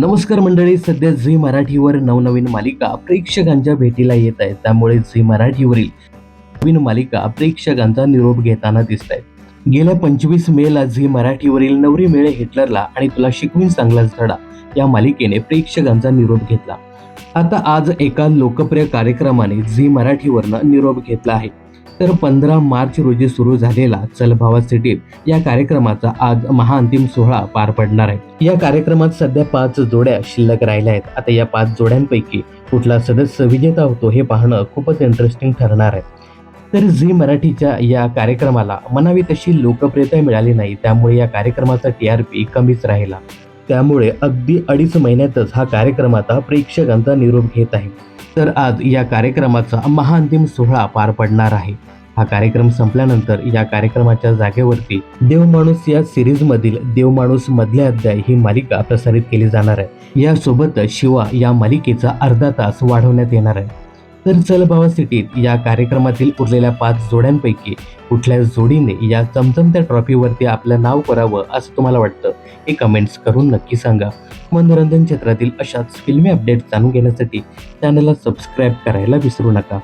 नमस्कार मंडळी सध्या झी मराठीवर नवनवीन मालिका प्रेक्षकांच्या भेटीला येत आहेत. त्यामुळे झी मराठीवरील नवीन मालिका प्रेक्षकांचा निरोप घेताना दिसत आहेत गेल्या पंचवीस मेला झी मराठीवरील नवरी मेळे हिटलरला आणि तुला शिकवीन चांगलाच धडा या मालिकेने प्रेक्षकांचा निरोप घेतला. आता आज एका लोकप्रिय कार्यक्रमाने झी मराठीवरनं निरोप घेतला आहे. तर पंधरा मार्च रोजी सुरू झालेला चल भावा सिटीत या कार्यक्रमाचा आज महाअंतिम सोहळा पार पडणार आहे. या कार्यक्रमात सध्या पाच जोड्या शिल्लक राहिल्या आहेत. आता या पाच जोड्यांपैकी कुठला सदस्य विजेता होतो हे पाहणं खूपच इंटरेस्टिंग ठरणार आहे. तर झी मराठीच्या या कार्यक्रमाला म्हणावी तशी लोकप्रियता मिळाली नाही. त्यामुळे या कार्यक्रमाचा टी आर पी कमीच राहिला. त्यामुळे अगदी अडीच महिन्यातच हा कार्यक्रम आता प्रेक्षकांचा निरोप घेत आहे. तर आज या कार्यक्रमाचा महाअंतिम सोहळा पार पडणार आहे. हा कार्यक्रम संपल्यानंतर या कार्यक्रमाच्या जागेवरती देवमाणूस या सिरीजमधील देवमाणूस मधले अध्याय ही मालिका प्रसारित केली जाणार आहे. यासोबतच शिवा या मालिकेचा अर्धा तास वाढवण्यात येणार आहे. तर चल भावा सिटीत या कार्यक्रमातील उरलेल्या पाच जोड्यांपैकी कुठल्या जोडीने या चमचमत्या ट्रॉफीवरती आपलं नाव करावं असं तुम्हाला वाटतं? हे कमेंट्स करून नक्की सांगा. मनोरंजन क्षेत्रातील अशाच फिल्मी अपडेट जाणून घेण्यासाठी चॅनलला सबस्क्राईब करायला विसरू नका.